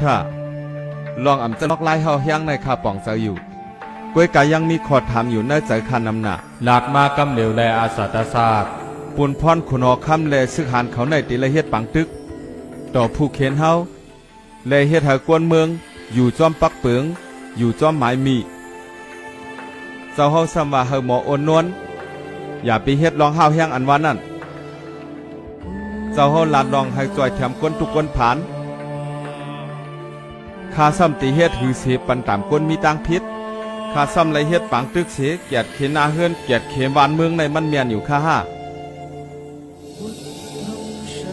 ค่ะ ลองอ่ำจะลอกไล่เฮาเฮียงในคาป่องเซาอยู่กล้วยกายังมีขอดถามอยู่ในใจคันนำหนาหลาดมากำเหลวแลอาสาตศาสตร์ปุนพรขุนอคำแลซึกหานเขาในติละเฮ็ดปังตึก ต่อผู้เข็นเฮาแลเฮ็ดให้กวนเมือง อยู่จอมปักเปิงอยู่จอมหมายมีเจ้าเฮาสำว่าเฮาหมอโอนนวลอย่าไปเฮ็ดลองห้าวเฮียงอันว่านั่นเจ้าเฮาลาดลองให้จ่อยแถมก้นทุกคนผ่าน ข้าซ้ำตีเฮ็ดหือเสปันตามก้นมีตังพิษข้าซ้ำไรเฮ็ดปังตึกเสเกียดเขนาเฮือนเกียดเขวานเมืองในมันเมียนอยู่ค่าห้า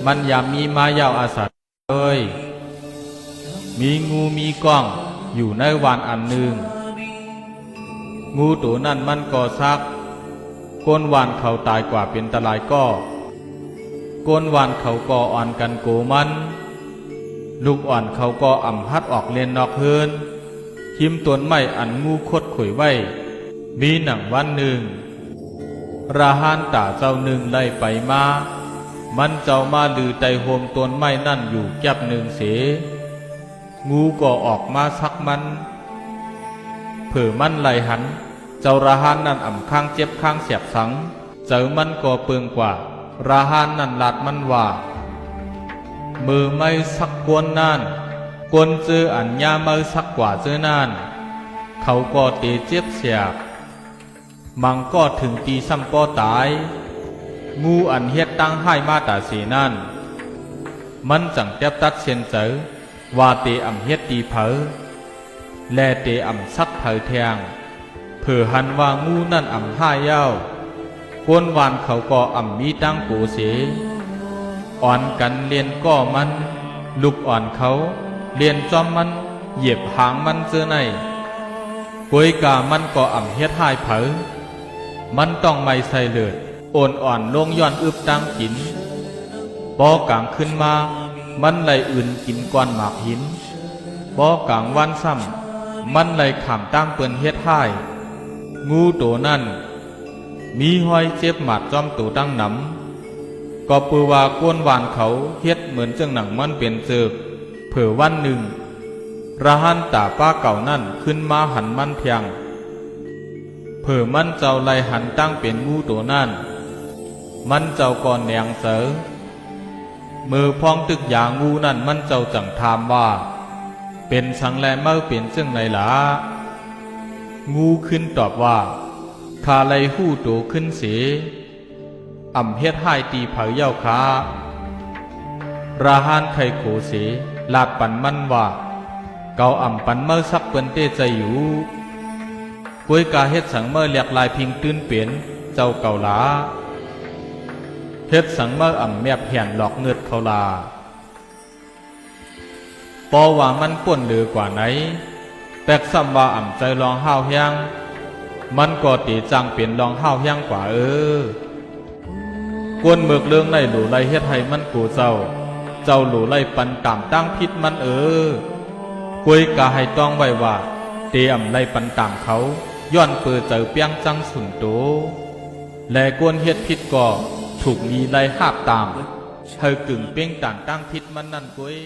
มันยามมีมายาวอาสาเอ้ยมีงูมีกล้องอยู่ในวานอันหนึ่ง งูตัวนั้นมันก็ซักก้นวานเขาตายกว่าเป็นตะลายก็ก้นวานเขาก็อ่อนกันโกมัน ลูกอ่อนเขาก็อ่ำฮัดออกเลียนนอกเฮือนหิมต้นไม้อันงูคดข่อยไว้ มีหนังวันหนึ่ง ราหานตาเจ้าหนึ่งไล่ไปมา มันเจ้ามาลือไตโฮมต้นไม้นั่นอยู่แก็บหนึ่งเส งูก็ออกมาสักมัน เผื่อมันไหลหัน เจ้าราหานนั่นอ่ำข้างเจ็บข้างเสียบสัง เจอมันก็เปิงกว่า ราหานนั่นลาดมันว่า มือไม่สักกวนนั่นกวนเจออันยามือสักกว่าเจอนั่นเขาก็ตะเจ็บเสียบมังก็ถึงตีซ้ำก็ตาย งูอันเฮ็ดตั้งให้มาตาสีนั่น มันจังเต็บตัดเสียนเจอว่าเตอ่ำเฮ็ดตีเผอแลเตอ่ำซักเผอแทงเผื่อหันว่างูนั่นอ่ำห้าเย้ากวนวานเขาก็อ่ำมีตั้งกูเสี อ่อนกันเรียนก็มัน ลูกอ่อนเขา เรียนจอมมัน เหยียบหางมันเจอในกวยกามันก็อ่ำเฮ็ดหายเผอมันต้องไม่ใส่เลือดโอนอ่อนลงย้อนอึบตังกินบ่อกลางขึ้นมา มันไหลอื่นกินก้อนหมากหินบ่อกลางวันซ้ำมันไหลขามตั้งเปินเฮ็ดหายงูตัวนั่น มีห้อยเจ็บหมาดจอมตัวตั้งหนำ ก็ปือว่าก้นวานเขาเฮ็ดเหมือนจังหนังมันเป็นเจิกเผื่อวันหนึ่งระหันตาป้าเก่านั่นขึ้นมาหันมันเพียงเผื่อมันเจ้าไลหันตั้งเป็นงูตัวนั่น มันเจ้าก่อนแหนงเสอมือพองตึกยางูนั่นมันเจ้าจังถามว่า เป็นสังแลเมื่อเป็นจังไหนล่ะงูขึ้นตอบว่าข้าไลหู้โตขึ้นเสีย อ่ำเฮ็ดให้ตีเผาเย้าค้าราหานไข่โขเสลาดปันมันว่า เกาอ่ำปันเมื่อสักเปิ้นเตใจอยู่ป่วยกาเฮ็ดสังเมื่อเลียกลายพิงตื้นเปลี่ยนเจ้าเก่าลาเฮ็ดสังเมื่ออ่ำแมบแห่นหลอกเงือดเขาลาปอว่ามันป่วนหลือกว่าไหน แต่ซ้ำว่าอ่ำใจลองห้าวเฮียงมันก็ตีจังเปลี่ยนลองห้าวเฮียงกว่าเออ กวนเมือกเรื่องในหลูไลเฮ็ดให้มันกูเจ้า เจ้าหลูไลปันตามตั้งพิษมันเออกวยกาให้ต้องไว้ว่า เตรียมไลปันตามเขาย้อนเปิดเจอเปียงจังสุนโตและกวนเฮ็ดพิษก็ถูกมีไลหาบตามเธอกึ่งเป้งต่างตั้งพิษมันนั่นกวย